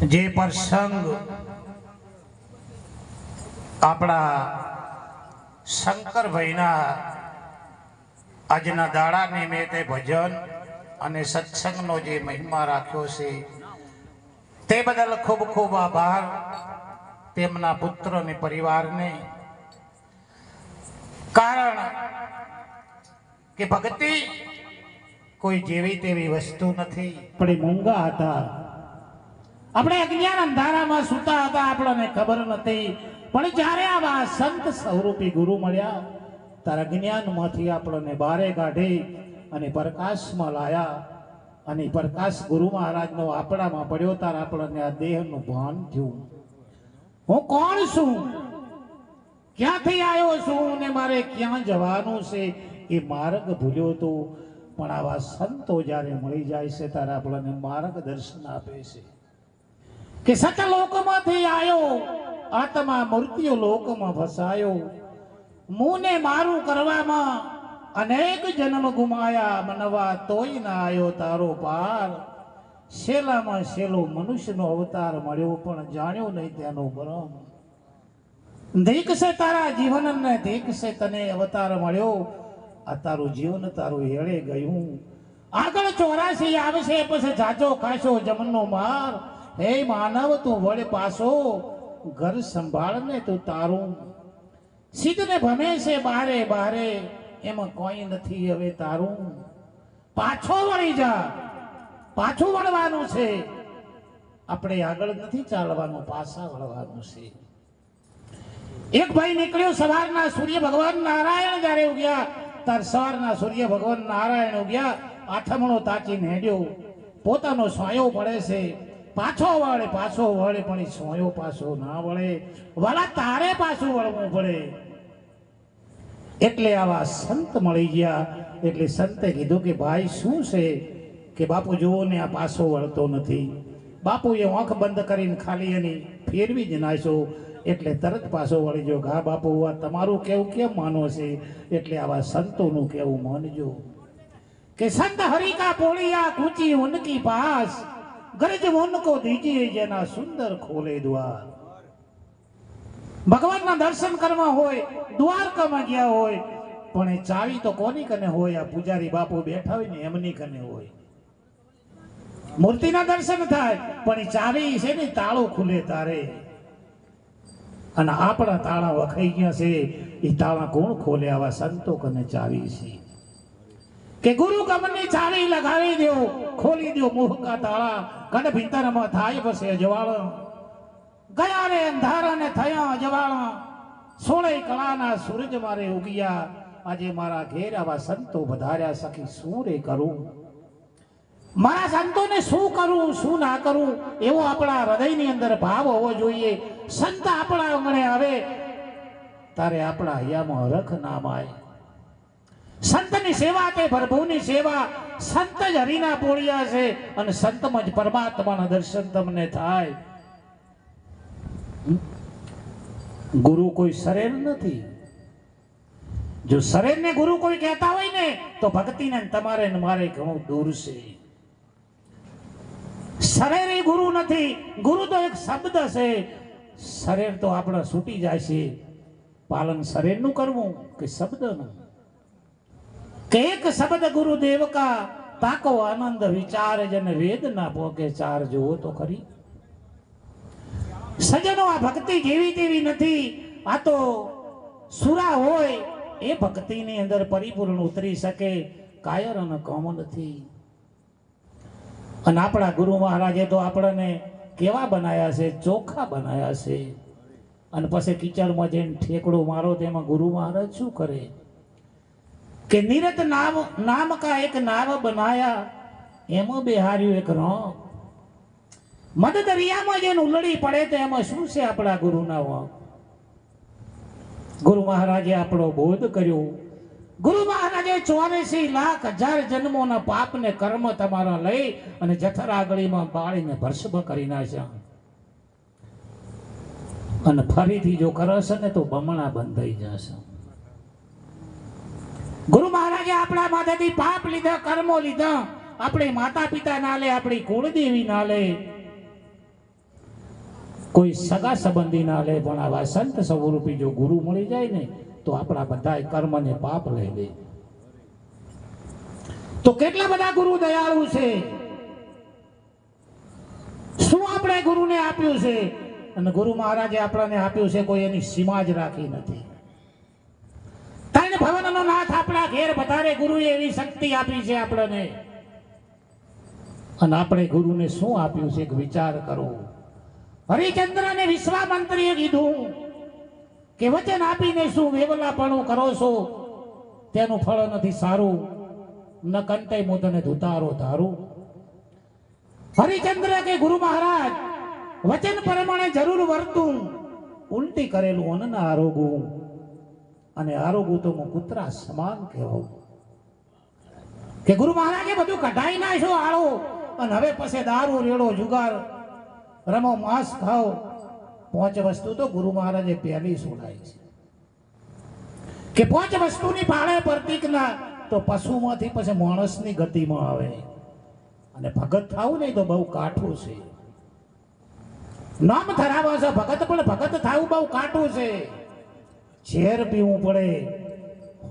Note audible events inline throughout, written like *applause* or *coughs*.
જે પ્રસંગ આપણા શંકરભાઈના આજના દાડા નિમિત્તે ભજન અને સત્સંગનો જે મહિમા રાખ્યો છે, તે બદલ ખૂબ ખૂબ આભાર તેમના પુત્ર અને પરિવારને. કારણ કે ભક્તિ કોઈ જેવી તેવી વસ્તુ નથી. પણ મોંઘા હતા. આપણે અજ્ઞાન અંધારામાં સૂતા હતા, આપણને ખબર નથી. પણ જ્યારે આવા સંત સ્વરૂપી ગુરુ મળ્યા, ત્યારે અજ્ઞાનમાંથી આપણને બારે કાઢી અને પ્રકાશમાં લાયા. અને પ્રકાશ ગુરુ મહારાજનો આપણામાં પડ્યો, ત્યારે આપણને આ દેહનું ભાન થયું. હું કોણ છું? ક્યાંથી આવ્યો છું ને મારે ક્યાં જવાનું છે? એ માર્ગ ભૂલ્યો હતો પણ આવા સંતો જ્યારે મળી જાય છે, ત્યારે આપણને માર્ગદર્શન આપે છે. કે સતલોકમાંથી આવ્યો આત્મા મૃત્યુ લોકમાં ફસાયો. મુને મારું કરવામાં અનેક જન્મ ગુમાયા, મનવા તોય ના આવ્યો તારો પાર. શેલામાં શેલો મનુષ્યનો અવતાર મળ્યો, પણ જાણ્યો નહીં તેનો ભ્રમ દીકશે તારા જીવનને દીકશે તને અવતાર મળ્યો. આ તારું જીવન તારું હેળે ગયું. આગળ ચોરાસી આવશે, પછી જાજો ખાશો જમનો માર. હે માનવ, તું વળે પાછો ઘર સંભાળને તું તારું. સિદ્ધને ભમે છે બારે બારે, એમાં કોઈ નથી હવે તારું. પાછો વળી જા, પાછું વળવાનું છે. આપણે આગળ નથી ચાલવાનું, પાછા વળવાનું છે. એક ભાઈ નીકળ્યો સવારના સૂર્ય ભગવાન નારાયણ જ્યારે ઉગ્યા, તાર સવારના સૂર્ય ભગવાન નારાયણ ઉગ્યા આઠમણો તાચીને હેડ્યો. પોતાનો સોયો પડે છે. પાછો વળે પાછો વળે, પણ એ સોયો પાછો ના વળે. વાલા, તારે પાછું વળવું પડે. એટલે આવા સંત મળી ગયા. એટલે સંતે કીધું કે, ભાઈ, શું છે કે બાપુ જુઓ ને આ પાછો વળતો નથી. બાપુએ આંખ બંધ કરીને ખાલી એની ફેરવી જ નાખ્યો. એટલે તરત પાછો વળી જો હા બાપુ, આ તમારું કેવું કેમ માનો છે? એટલે આવા સંતોનું કેવું માનજો. કે, સંત હરિકા પોળિયા કૂચી ઉનકી પાસ. ગરજ ઉनको દીજીએ જેના સુંદર ખોલે દ્વાર. ભગવાનના દર્શન કરવા હોય, દ્વારકામાં ગયા હોય, પણ એ ચાવી તો કોની કને હોય? આ પૂજારી બાપુ બેઠા હોય ને એમની કને હોય? મૂર્તિના દર્શન થાય, પણ એ ચાવી છે ને, તાળું ખુલે તારે. અને આપણા તાળા વખાઈ ગયા છે એ તાળા કોણ ખોલે? આવા સંતો કને ચાવી છે? કે ગુરુ કમની ચાલી લગાવી દો, ખોલી દો મોહકા તાળા કડ ભીતરમાં થાય બસે જવાળ. ગયા રે અંધારા ને થયા જવાળ. સોળે કળાના સૂરજ મારે ઉગ્યા. આજે મારા ઘેર આવા સંતો વધાર્યા, સખી શું રે કરું? મારા સંતોને શું કરું, શું ના કરું? એવો આપણા હૃદયની અંદર ભાવ હોવો જોઈએ. સંત આપણા આંગણે આવે. તારે આપણા હૈયામાં રખ નામ આવે સંતની સેવા કે પ્રભુની સેવા. સંત જ હરિના પોળિયા છે અને સંતમાં જ પરમાત્માના દર્શન તમને થાય. ગુરુ કોઈ શરીર નથી. જો શરીરને ગુરુ કોઈ કહેતા હોય ને, તો ભક્તિને તમારે ને મારે ઘણું દૂર છે. શરીર એ ગુરુ નથી. ગુરુ તો એક શબ્દ છે. શરીર તો આપણે છૂટી જાય છે. પાલન શરીરનું કરવું કે શબ્દનું? કે એક શબ્દ ગુરુદેવ કા તાકો આનંદ વિચાર જન વેદ ના ભોગે ચાર જુઓ તો ખરી. સજનો આ ભક્તિ જેવી તેવી નથી. આ તો સુરા હોય એ ભક્તિની અંદર પરિપૂર્ણ ઉતરી શકે. કાયર અને કમ નથી અને આપણા ગુરુ મહારાજે તો આપણને કેવા બનાયા છે? ચોખા બનાયા છે. અને પછી કિચડમાં જઈને ઠેકડો મારો તેમાં ગુરુ મહારાજ શું કરે? કે નિરત નામ નામ કા એક નાવ બનાયા. એમાં બિહાર્યું એક રો મદ દરિયામાં જેને ઉલડી પડે તો એમાં શું છે આપણા ગુરુના વાંક? ગુરુ મહારાજે આપણો બોધ કર્યો. ગુરુ મહારાજે ચોર્યાસી લાખ હજાર જન્મોના પાપને કર્મ તમારા લઈ અને જથરાગળીમાં બાળીને ભસ્મ કરી નાખ્યા. અને ફરીથી જો કરશે ને તો બમણા બંધ થઈ જશે. ગુરુ મહારાજે આપણા માથેથી પાપ લીધા, કર્મો લીધા. આપણે માતા પિતા ના લે, આપણી કુળદેવી ના લે. કોઈ સગા સંબંધી ના લે, પણ આવા સંત સ્વરૂપી જો ગુરુ મળી જાય ને, તો આપણા બધા કર્મને પાપ લઈ દે તો કેટલા બધા ગુરુ દયાળુ છે? શું આપણે ગુરુને આપ્યું છે? અને ગુરુ મહારાજે આપણને આપ્યું છે, કોઈ એની સીમા જ રાખી નાથ. આપણા ઘેર વધારે ગુરુએ એવી શક્તિ આપી છે આપણને. અને આપણે ગુરુને શું આપ્યું છે વિચાર કરો. હરિચંદ્રને વિશ્વામંત્રીએ કીધું કે વચન આપીને શું વેવલાપણું કરો છો? તેનું ફળ નથી સારું. ન કંટે મુદને ધુતારો ધારું. હરિચંદ્ર કે ગુરુ મહારાજ, વચન પ્રમાણે જરૂર વર્તું, ઉલટી કરેલું અન્ન આરોગું. અને આરોગું તો હું કૂતરા સમાન કહેવો કે ગુરુ મહારાજે બધું કઢાઈ નાખ્યો આળો અને હવે પછી દારૂ, રેડો, જુગાર, રમો, માંસ ખાઓ પાંચ વસ્તુ તો ગુરુ મહારાજે પહેલી સોડાઈ છે. કે પાંચ વસ્તુની પાળે પ્રતિકના તો પશુમાંથી પછી માણસની ગતિમાં આવે. અને ભગત થાવું નહીં તો બહુ કાઠું છે. નામ ધરાવે છે ભગત, પણ ભગત થાવું બહુ કાઠું છે. ઝેર પીવું પડે.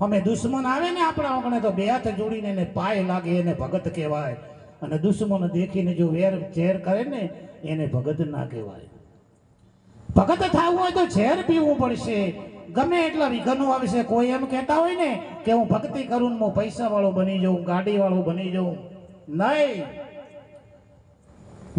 અમે દુશ્મન આવે ને આપણા ઓગણે તો બે હાથ જોડીને એને પાય લાગે એને ભગત કહેવાય. અને દુશ્મન દેખીને જો વેર ઝેર કરે ને, એને ભગત ના કહેવાય. ભગત થવું હોય તો ઝેર પીવું પડશે. ગમે એટલા વિઘનો આવશે, કોઈ એમ કહેતા હોય ને કે હું ભક્તિ કરું હું પૈસા વાળો બની જાઉં ગાડી વાળો બની જાઉં. નહીં.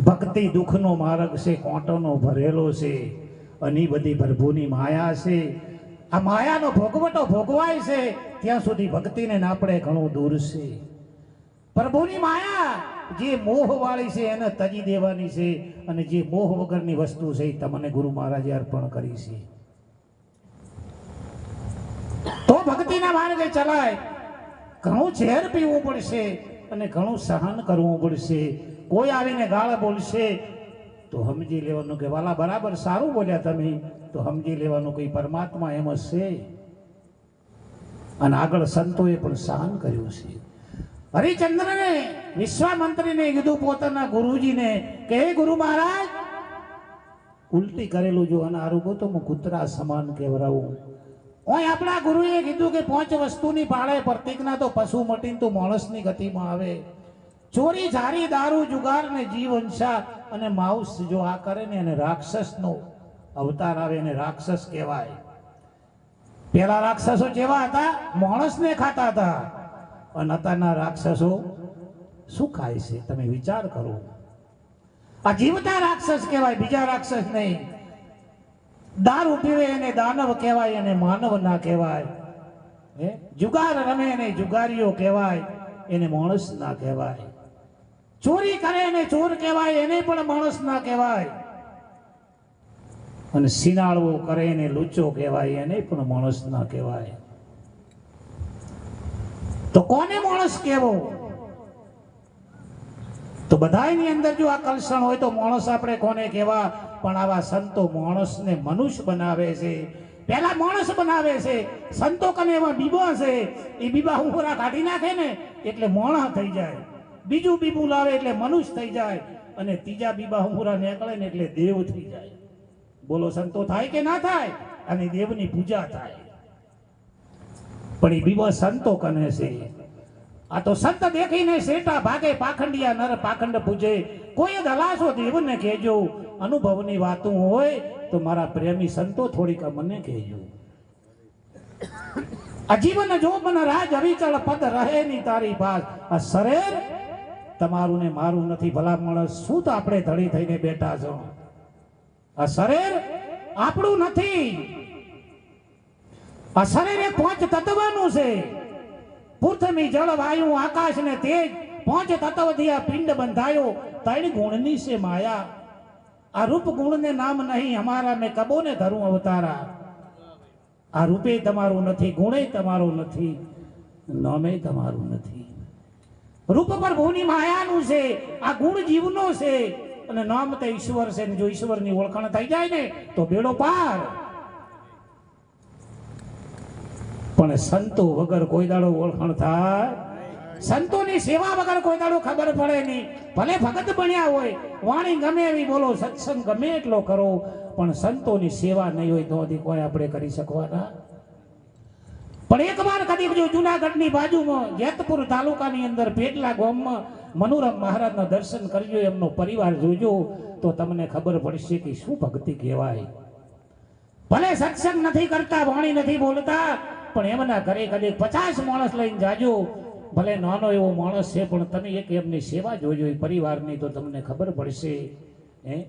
ભક્તિ દુઃખનો માર્ગ છે, કોંટોનો ભરેલો છે. અને બધી પ્રભુની માયા છે. આ માયાનો ભોગવટો ભોગવાય છે, ત્યાં સુધી ભક્તિને આપણે ઘણું દૂર છે. પ્રભુની માયા જે મોહ વાળી છે, એને તજી દેવાની છે અને જે મોહ વગરની વસ્તુ છે, એ તમને ગુરુ મહારાજે અર્પણ કરી છે. તો ભક્તિના માર્ગે ચલાય. ઘણું ઝેર પીવું પડશે અને ઘણું સહન કરવું પડશે. કોઈ આવીને ગાળ બોલશે તો સમજી લેવાનું કે, વાલા, બરાબર સારું બોલ્યા તમે, તો સમજી લેવાનું કે પરમાત્મા એમ જ છે. અને આગળ સંતોએ પણ સહન કર્યું છે. હરિચંદ્રને વિશ્વામંત્રીને કીધું પોતાના ગુરુજીને કે ગુરુ મહારાજ, ઉલટી કરેલું જો અને આરોગો તો હું કૂતરા સમાન કહેવરાવું ઓય આપણા ગુરુએ કીધું કે, પાંચ વસ્તુની પાળે પ્રતિજ્ઞા તો પશુ મટીને તો માણસની ગતિમાં આવે. ચોરી, ઝારી, દારૂ, જુગાર ને જીવ અને માઉસ જો આ કરે ને એને રાક્ષસનો અવતાર આવે એને રાક્ષસ કહેવાય. પેલા રાક્ષસો જેવા હતા, માણસને ખાતા હતા. અને અત્યારના રાક્ષસો શું ખાય છે? તમે વિચાર કરો. આ જીવતા રાક્ષસ કહેવાય, બીજા રાક્ષસ નહીં. દારૂ પીવે એને દાનવ કહેવાય, એને માનવ ના કહેવાય. હે? જુગાર રમે એને જુગારીઓ કહેવાય, એને માણસ ના કહેવાય. ચોરી કરે એને ચોર કહેવાય, એને પણ માણસ ના કહેવાય. અને સિનાળવો કરે એને લુચ્ચો કહેવાય, એને પણ માણસ ના કહેવાય. તો કોને માણસ કહેવો? તો બધાયની અંદર જો આ કલષણ હોય તો માણસ આપણે કોને કહેવા? પણ આવા સંતો માણસને મનુષ્ય બનાવે છે. પહેલા માણસ બનાવે છે. સંતો કને એમાં બીબો છે એ બીબા હુંરા કાઢી નાખે ને, એટલે મોણા થઈ જાય. બીજું બીબું લાવે એટલે મનુષ્ય થઈ જાય અને ત્રીજા બીબા હુંરા નીકળે ને એટલે દેવ થઈ જાય. બોલો, સંતો થાય કે ના થાય? અને દેવની પૂજા થાય. પણ એ બીબા સંતો કને છે? આ તો સંત દેખીને શેટા ભાગે પાખંડિયા નર પાખંડ પૂજે. કોઈ જ દેવને કહેજો. અનુભવની વાતું હોય તો મારા પ્રેમી સંતો થોડીક મને કહેજો. *coughs* આ જીવન જો મન રાજ અવિચળ પદ રહે ની તારી પાસ આ શરીર તમારું ને મારું નથી ભલા માણસ શું તો આપણે ધડી થઈને બેઠા છો? આ શરીર આપણું નથી. આ શરીર એ પાંચ તત્વનું છે. પૃથ્વી જળ, વાયુ, આકાશ ને તેજ પાંચ તત્વથી આ પિંડ બંધાયો. ત્રણ ગુણની છે માયા. આ રૂપ ગુણ ને નામ નહીં, અમારા મેં કબો ને ધરું અવતારા. આ રૂપે તમારું નથી, ગુણે તમારું નથી, નામે તમારું નથી. રૂપ પર ભૂની માયાનું છે, આ ગુણ જીવનો છે. અને નામ તો ઈશ્વર છે જો ઈશ્વરની ઓળખાણ થઈ જાય ને, તો બેડો પાર. પણ સંતો વગર કોઈ દાડો ઓળખાણ થાય સંતોની સેવા વગર કોઈ દાડો ખબર પડે નહીં. ભલે ભગત બન્યા હોય, વાણી ગમે એવી બોલો, સત્સંગ ગમે એટલો કરો, પણ સંતોની સેવા નહીં હોય તો કોઈ આપણે કરી શકવાના. પણ એક વાર કદી જો જુનાગઢની બાજુમાં જેતપુર તાલુકાની અંદર પેટલા ગામમાં મનોરમ મહારાજના દર્શન કરજો, એમનો પરિવાર જોજો, તો તમને ખબર પડશે કે શું ભક્તિ કહેવાય. ભલે સત્સંગ નથી કરતા, વાણી નથી બોલતા, પણ એમના ઘરે કદી પચાસ માણસ લઈને જાજો. ભલે નાનો એવો માણસ છે, પણ તમે એક એમની સેવા જોજો, એ પરિવારની તો તમને ખબર પડશે. હે?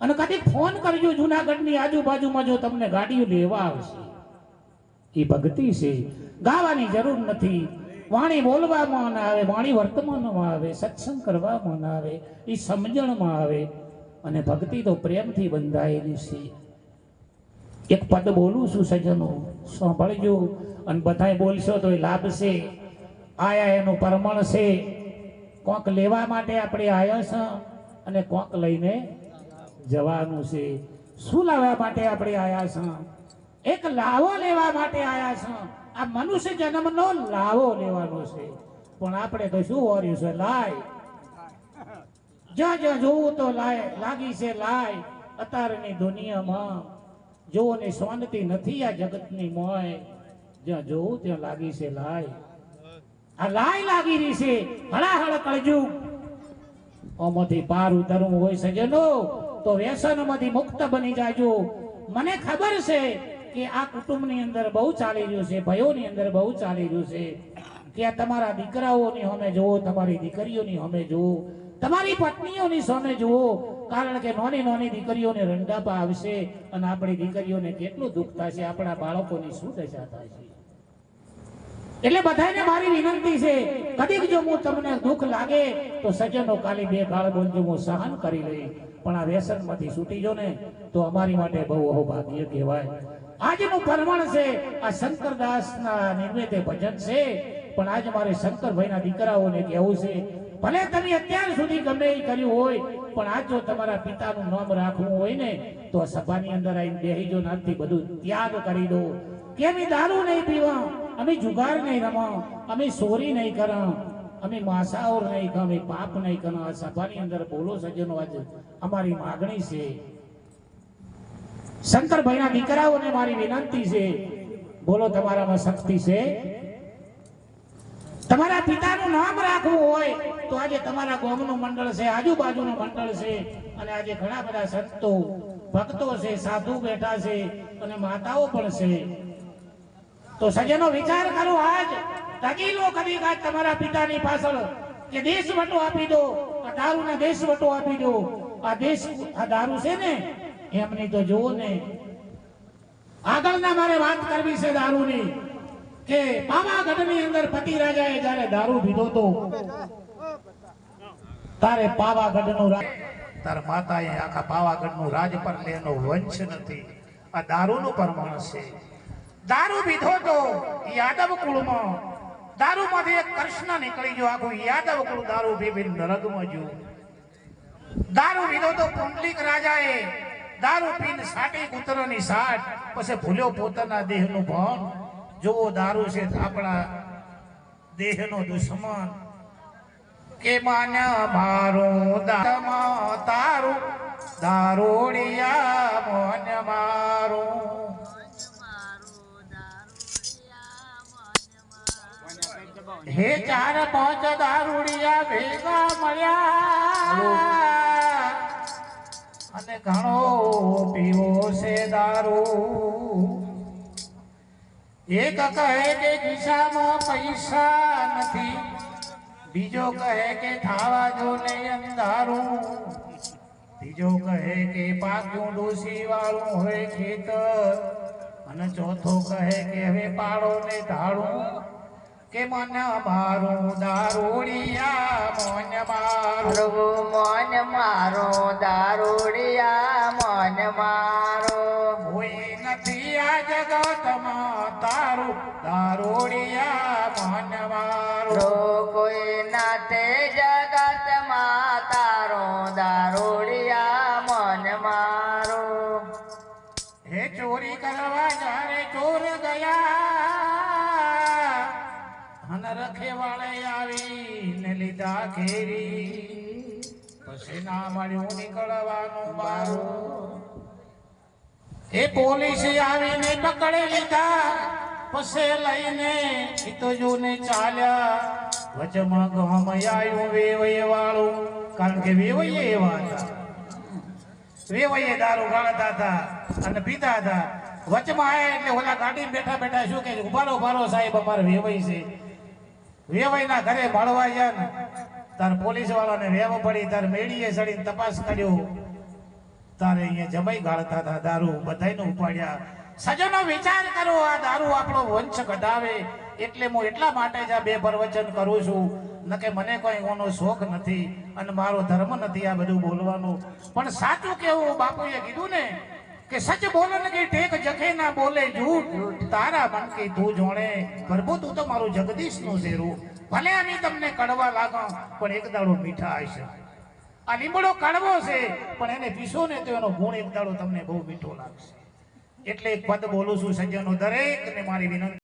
અને કદી ફોન કરજો જુનાગઢની આજુબાજુમાં, જો તમને ગાડીઓ લેવા આવશે. એ ભક્તિ છે. ગાવાની જરૂર નથી. વાણી બોલવામાં ના આવે, વાણી વર્તમાનમાં આવે, સત્સંગ કરવામાં ના આવે એ સમજણમાં આવે. અને ભક્તિ તો પ્રેમથી બંધાયેલી છે. એક પદ બોલું છું સજ્જનો સાંભળજો. અને બધાય બોલશો તો એ લાભ આયા એનું પરમણ છે. કોક લેવા માટે આપણે આવ્યા છે અને કોક લઈને જવાનું છે. શું લાવવા માટે આપણે આવ્યા છે? એક લાવો લેવા માટે આયા છે. આ મનુષ્ય જન્મનો લાવો લેવાનો છે. પણ આપણે તો શું હોર્યું છે? લાય. જ્યાં જ્યાં જોવું તો લાય, લાગી છે લાય. અત્યારની દુનિયામાં જોવો ને શાંતિ નથી આ જગતની મોય. જ્યાં જોવું ત્યાં લાગી છે લાય. આ લાય લાગી રહી છે. હળાહળ કળજુગ ઓમાંથી પાર ઉતરવું હોય સજનો તો વ્યસનમાંથી મુક્ત બની જાજો. મને ખબર છે કે આ કુટુંબની અંદર બહુ ચાલી રહ્યું છે ભયોની અંદર બહુ ચાલી રહ્યું છે, કે તમારા દીકરાઓની સામે જુઓ, તમારી દીકરીઓની સામે જુઓ, તમારી પત્નીઓની સામે જુઓ, કારણ કે નાની નાની દીકરીઓને રંડાપા આવશે અને આપણી દીકરીઓને કેટલું દુઃખ થશે, આપણા બાળકોની શું દશા થશે. એટલે બધાને મારી વિનંતી છે, કદીક જો હું તમને દુઃખ લાગે, તો સજ્જનો કાલી બે ગાળ બોલજો હું સહન કરી લઈ પણ આ વ્યસનમાંથી છૂટી જો ને, તો અમારી માટે બહુ અહોભાગ્ય કહેવાય. આજનું પરમણ છે, આ શંકરદાસના નિર્મિતે ભજન છે. પણ આજ મારે શંકરભાઈના દીકરાઓને કહેવું છે, ભલે તમે અત્યાર સુધી ગમે એ કર્યું હોય, પણ આજ જો તમારા પિતાનું નામ રાખવું હોય ને, તો સભાની અંદર આવીને બેહી જો નામથી બધું ત્યાગ કરી દો. કે અમે દારૂ નહીં પીવા, અમે જુગાર નહીં રમા અમે ચોરી નહીં કરા, અમે માસાઓર નહીં ખા, અમે પાપ નહીં કરા. સભાની અંદર બોલો સજ્જનો, આજે અમારી માગણી છે. શંકરભાઈના દીકરાઓને મારી વિનંતી છે. બોલો, તમારામાં શક્તિ છે? તમારા પિતાનું નામ રાખવું હોય તો આજે તમારા ગામનું મંડળ છે, આજુબાજુનું મંડળ છે, અને આજે ઘણા બધા સંતો, ભક્તો છે, સાધુ બેઠા છે, અને માતાઓ પણ છે. તો સજ્જનો વિચાર કરો આજ. તકીલો કદી આજ તમારા પિતાની પાછળ કે દેશ વટો આપી દો, આ દારૂને દેશ વટો આપી દો. આ દેશ, આ દારૂ છે ને એમની તો જુઓ ને. આગળના મારે વાત કરવી છે દારૂની, કે પાવાગઢની અંદર પતિ રાજાએ જ્યારે દારૂ પીધો તો, તારે પાવાગઢનું રાજ તાર માતાએ આખા પાવાગઢનું રાજ પર લે એનો વંશ નથી. આ દારૂનું પરમાણ છે. દારૂ પીધો તો યાદવ કુળમાં, દારૂમાંથી એક કૃષ્ણ નીકળી ગયો. આખું યાદવ કુળ દારૂ પીવી નરકમાં ગયું. દારૂ પીધો તો પુંડલિક રાજાએ દારૂ પીને સાટી કૂતરાની સાટ, પછી ભૂલ્યો પોતાના દેહનું ભાન. જોવો દારૂ છે આપણા દેહનો દુશ્મન. કે માન મારું દામાં તારું? દારૂડિયા મોન મારું. હે ચાર પાંચ દારૂડિયા ભેગા મળ્યા. અને ઘણો પીવો છે દારૂ. એક કહે કે ખિસ્સામાં પૈસા નથી, બીજો કહે કે ખાવા જો ને અંધારું. ત્રીજો કહે કે પાક્યું ડોસી વાળું હોય ખેતર. અને ચોથો કહે કે હવે પાડો ને ધાડું કે મન મારું દારૂડિયા મન મારો મન મારો દારૂડિયા મન મારો. કોઈ નથી આ જગતમાં તારું દારૂડિયા મન મારું. મળ્યું નીકળવાનું મારું. એ પોલીસે આવીને પકડી લીધા. પછી લઈને પિતોજોને ચાલ્યા. વચમાં ગમ આવ્યું વેવય વાળું. કારણ કે વેવય એવા હતા. વેવયે દારૂ ગાળતા હતા અને પીતા હતા. વચમાં એટલે ઓલા ગાડીમાં બેઠા બેઠા શું કે ઉભારો ઉભારો સાહેબ અમારે વેવાય છે. વેવયના ઘરે મળવા ગયા તાર પોલીસ વાળાને વેવ પડી, તાર મેળીએ ચડીને તપાસ કર્યો. તારે અહીંયા જમાઈ ગાળતા હતા દારૂ, બધાયને ઉપાડ્યા. સજનો વિચાર કરો, આ દારૂ આપણો વંશ ઘટાવે એટલે હું એટલા માટે જ આ બે પ્રવચન કરું છું. ન કે મને કોઈ એનો શોખ નથી અને મારો ધર્મ નથી આ બધું બોલવાનું. પણ સાચું કેવું, બાપુએ કીધું ને કે સચ બોલન કે ટેક જખે ના બોલે, જૂઠ, તારા મન કે તું જોણે. પ્રભુ, તું તો મારું જગદીશનું શેરું. ભલે અમે તમને કડવા લાગો, પણ એક દાડો મીઠા હશે. આ લીમડો કડવો છે, પણ એને પીશો ને તો એનો ગુણ એક દાડો તમને બહુ મીઠો લાગશે. એટલે એક પદ બોલું છું સજ્જનો દરેક ને મારી વિનંતી